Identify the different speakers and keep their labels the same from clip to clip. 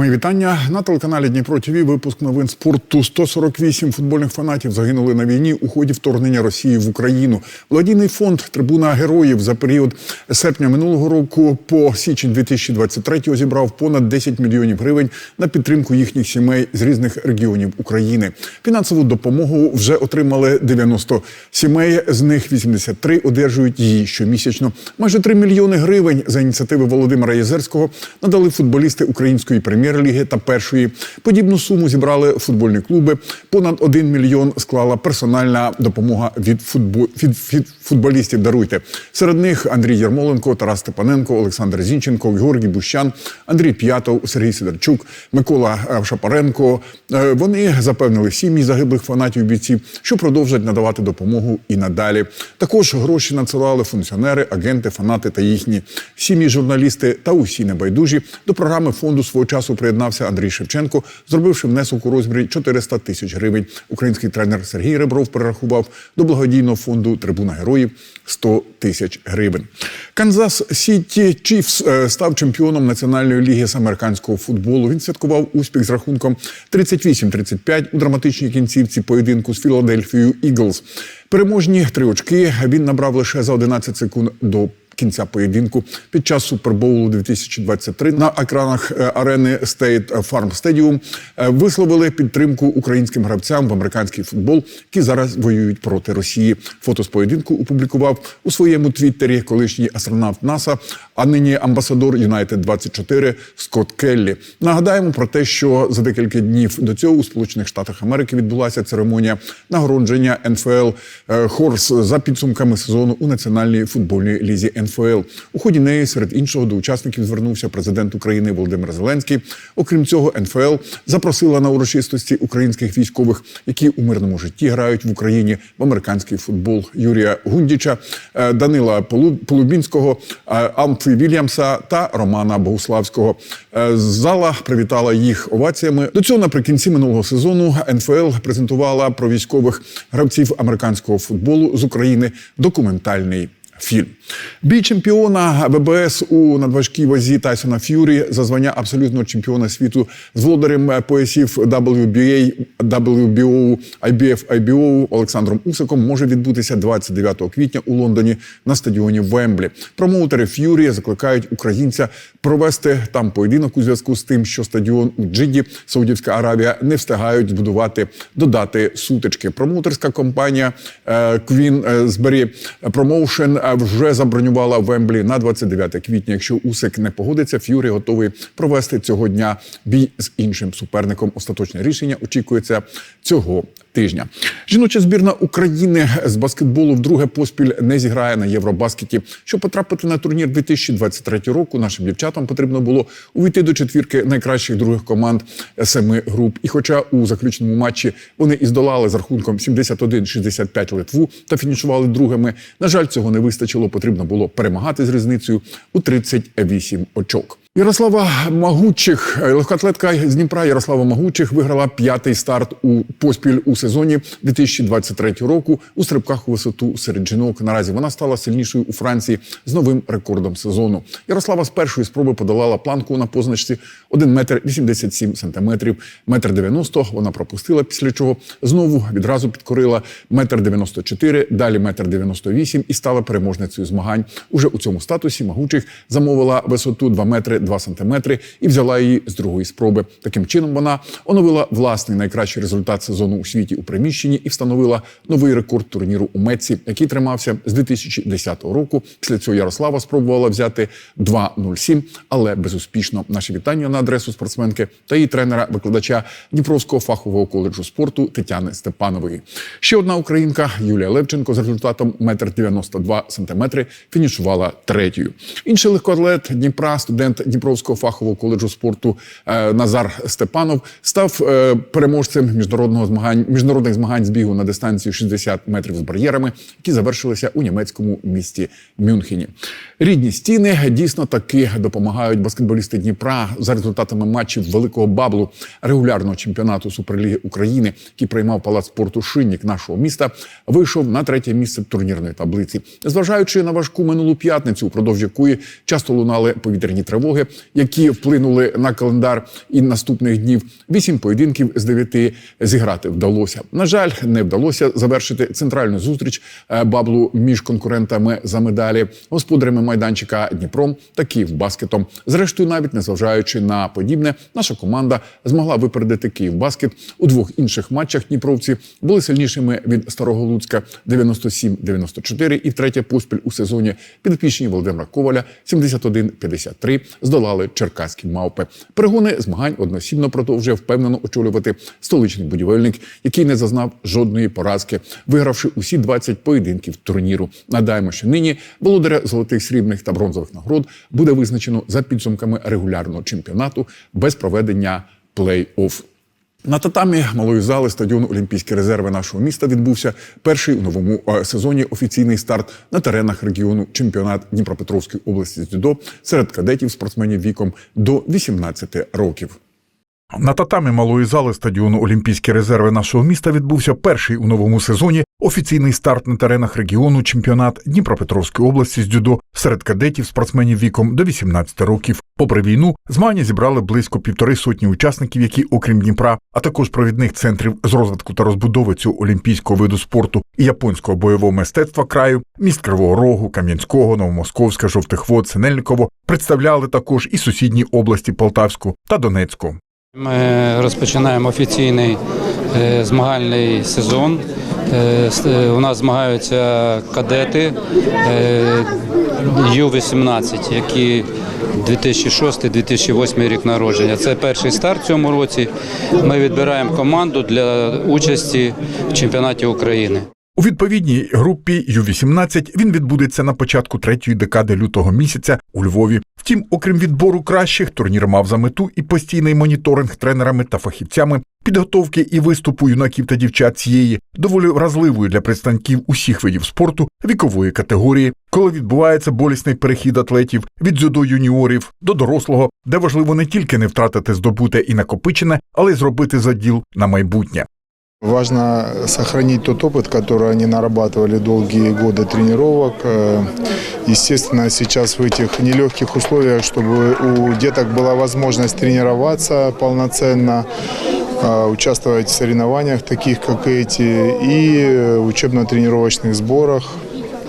Speaker 1: Мої вітання на телеканалі Дніпро ТВ. Випуск новин спорту. 148 футбольних фанатів загинули на війні у ході вторгнення Росії в Україну. Благодійний фонд Трибуна героїв за період серпня минулого року по січень 2023 зібрав понад 10 мільйонів гривень на підтримку їхніх сімей з різних регіонів України. Фінансову допомогу вже отримали 90 сімей. З них 83 одержують її щомісячно. Майже 3 мільйони гривень за ініціативи Володимира Єзерського надали футболісти української прем'єр-ліги та першої. Подібну суму зібрали футбольні клуби. Понад 1 мільйон склала персональна допомога від, футбо... від... від футболістів. Даруйте серед них Андрій Ярмоленко, Тарас Степаненко, Олександр Зінченко, Георгій Бущан, Андрій П'ятов, Сергій Сидорчук, Микола Шапаренко. Е, Вони запевнили сім'ї загиблих фанатів бійців, що продовжать надавати допомогу і надалі. Також гроші надсилали функціонери, агенти, фанати та їхні сім'ї, журналісти та усі небайдужі. До програми фонду свого часу приєднався Андрій Шевченко, зробивши внесок у розмірі 400 тисяч гривень. Український тренер Сергій Ребров перерахував до благодійного фонду Трибуна героїв 100 тисяч гривень. Канзас Сіті Чіфс е, став чемпіоном національної ліги з американського футболу. Він святкував успіх з рахунком 38-35 у драматичній кінцівці поєдинку з Філадельфією Іглз. Переможні три очки він набрав лише за 11 секунд до кінця поєдинку під час Супербоулу 2023 на екранах е, арени State Farm Stadium е, висловили підтримку українським гравцям в американський футбол, які зараз воюють проти Росії. Фото з поєдинку опублікував у своєму твіттері колишній астронавт НАСА, а нині амбасадор Юнайтед 24 Скотт Келлі. Нагадаємо про те, що за декілька днів до цього у Сполучених Штатах Америки відбулася церемонія нагородження НФЛ е, Хорс за підсумками сезону у національній футбольній лізі НФЛ. У ході неї серед іншого до учасників звернувся президент України Володимир Зеленський. Окрім цього, НФЛ запросила на урочистості українських військових, які у мирному житті грають в Україні в американський футбол Юрія Гундіча, е, Данила Полу- Полубінського, е, Амфі Вільямса та Романа Богуславського. Е, Зала привітала їх оваціями. До цього наприкінці минулого сезону НФЛ презентувала про військових гравців американського футболу з України документальний. Фільм бій чемпіона ВБС у надважкій вазі Тайсона Ф'юрі за звання абсолютного чемпіона світу з володарем е, поясів WBA, WBO, IBF, IBO Олександром Усиком може відбутися 29 квітня у Лондоні на стадіоні Вемблі. Промоутери Ф'юрі закликають українця провести там поєдинок у зв'язку з тим, що стадіон у Джиді, Саудівська Аравія, не встигають збудувати додати сутички. Промоутерська компанія Збері Промоушен е, вже забронювала Вемблі на 29 квітня. Якщо Усик не погодиться, Ф'юрі готовий провести цього дня бій з іншим суперником. Остаточне рішення очікується цього тижня. Жіноча збірна України з баскетболу вдруге поспіль не зіграє на Євробаскеті. Щоб потрапити на турнір 2023 року, нашим дівчатам потрібно було увійти до четвірки найкращих других команд семи груп. І хоча у заключному матчі вони і здолали з рахунком 71-65 Литву та фінішували другими, на жаль, цього не вистачило. Потрібно було перемагати з різницею у 38 очок. Ярослава Магучих, легкоатлетка з Дніпра Ярослава Магучих виграла п'ятий старт у поспіль у сезоні 2023 року у стрибках у висоту серед жінок. Наразі вона стала сильнішою у Франції з новим рекордом сезону. Ярослава з першої спроби подолала планку на позначці 1 метр 87 сантиметрів, метр 90 вона пропустила, після чого знову відразу підкорила метр 94, далі метр 98 і стала переможницею змагань. Уже у цьому статусі Магучих замовила висоту 2 метри 2 сантиметри і взяла її з другої спроби. Таким чином вона оновила власний найкращий результат сезону у світі у приміщенні і встановила новий рекорд турніру у Меці, який тримався з 2010 року. Після цього Ярослава спробувала взяти 2.07, але безуспішно. Наші вітання на адресу спортсменки та її тренера, викладача Дніпровського фахового коледжу спорту Тетяни Степанової. Ще одна українка Юлія Левченко з результатом 1,92 сантиметри фінішувала третьою. Інший легкоатлет Дніпра, студент Дніпровського фахового коледжу спорту е, Назар Степанов став е, переможцем міжнародного змагань міжнародних змагань з бігу на дистанцію 60 метрів з бар'єрами, які завершилися у німецькому місті Мюнхені. Рідні стіни дійсно таки допомагають баскетболісти Дніпра за результатами матчів великого баблу регулярного чемпіонату Суперліги України, який приймав палац спорту Шинник нашого міста, вийшов на третє місце турнірної таблиці. Зважаючи на важку минулу п'ятницю, упродовж якої часто лунали повітряні тривоги,
Speaker 2: тривоги, які вплинули на календар і наступних днів. Вісім поєдинків з дев'яти зіграти вдалося. На жаль, не вдалося завершити центральну зустріч е, баблу між конкурентами за медалі, господарями майданчика Дніпром та Київбаскетом. Зрештою, навіть незважаючи на подібне, наша команда змогла випередити Київбаскет у двох інших матчах. Дніпровці були сильнішими від Старого Луцька 97-94 і втретє поспіль у сезоні підопічні Володимира Коваля 71-53 здолали черкаські мавпи. Перегони змагань одноосібно продовжує впевнено очолювати столичний будівельник, який не зазнав жодної поразки, вигравши усі 20 поєдинків турніру. Нагадаємо, що нині володаря золотих, срібних та бронзових нагород буде визначено за підсумками регулярного чемпіонату без проведення плей-офф. На татамі малої зали стадіону Олімпійські резерви нашого міста відбувся перший у новому е, сезоні офіційний старт на теренах регіону чемпіонат Дніпропетровської області з дзюдо серед кадетів спортсменів віком до 18 років.
Speaker 1: На татамі малої зали стадіону Олімпійські резерви нашого міста відбувся перший у новому сезоні офіційний старт на теренах регіону чемпіонат Дніпропетровської області з дзюдо серед кадетів спортсменів віком до 18 років. Попри війну, змагання зібрали близько півтори сотні учасників, які, окрім Дніпра, а також провідних центрів з розвитку та розбудови цього олімпійського виду спорту і японського бойового мистецтва краю, міст Кривого Рогу, Кам'янського, Новомосковська, Жовтих Вод, Синельниково представляли також і сусідні області Полтавську та Донецьку.
Speaker 3: Ми розпочинаємо офіційний е, змагальний сезон. Е, е, У нас змагаються кадети е, Ю-18, які 2006-2008 рік народження. Це перший старт в цьому році. Ми відбираємо команду для участі в чемпіонаті України.
Speaker 1: У відповідній групі Ю-18 він відбудеться на початку третьої декади лютого місяця у Львові. Втім, окрім відбору кращих, турнір мав за мету і постійний моніторинг тренерами та фахівцями підготовки і виступу юнаків та дівчат цієї доволі вразливої для представників усіх видів спорту вікової категорії, коли відбувається болісний перехід атлетів від дзюдо юніорів до дорослого, де важливо не тільки не втратити здобуте і накопичене, але й зробити заділ на майбутнє.
Speaker 4: Важно сохранить тот опыт, который они нарабатывали долгие годы тренировок. Э, Естественно, сейчас в этих нелегких условиях, чтобы у деток была возможность тренироваться полноценно, э, участвовать в соревнованиях, таких как эти, и учебно-тренировочных сборах.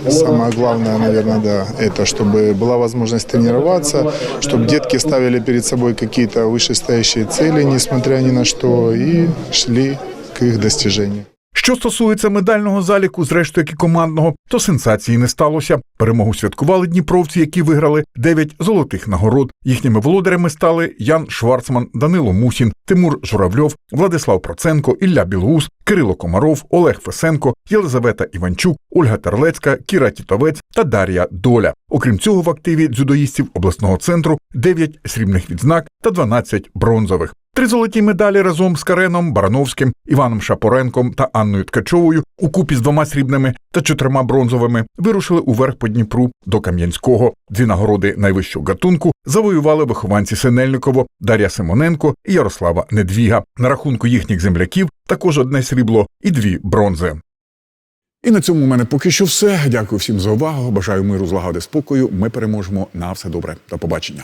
Speaker 4: Самое главное, наверное, да, это чтобы была возможность тренироваться, чтобы детки ставили перед собой какие-то вышестоящие цели, несмотря ни на что, и шли к их.
Speaker 1: Що стосується медального заліку, зрештою як і командного, то сенсації не сталося. Перемогу святкували дніпровці, які виграли 9 золотих нагород. Їхніми володарями стали Ян Шварцман, Данило Мусін, Тимур Журавльов, Владислав Проценко, Ілля Білоус, Кирило Комаров, Олег Фесенко, Єлизавета Іванчук, Ольга Терлецька, Кіра Тітовець та Дар'я Доля. Окрім цього, в активі дзюдоїстів обласного центру 9 срібних відзнак та 12 бронзових. Три золоті медалі разом з Кареном Барановським, Іваном Шапоренком та Анною Ткачовою у купі з двома срібними та чотирма бронзовими вирушили уверх по Дніпру до Кам'янського. Дві нагороди найвищого гатунку завоювали вихованці Синельниково, Дар'я Симоненко і Ярослава Недвіга. На рахунку їхніх земляків також одне срібло і дві бронзи.
Speaker 2: І на цьому у мене поки що все. Дякую всім за увагу. Бажаю миру, злагоди, спокою. Ми переможемо на все добре. До побачення.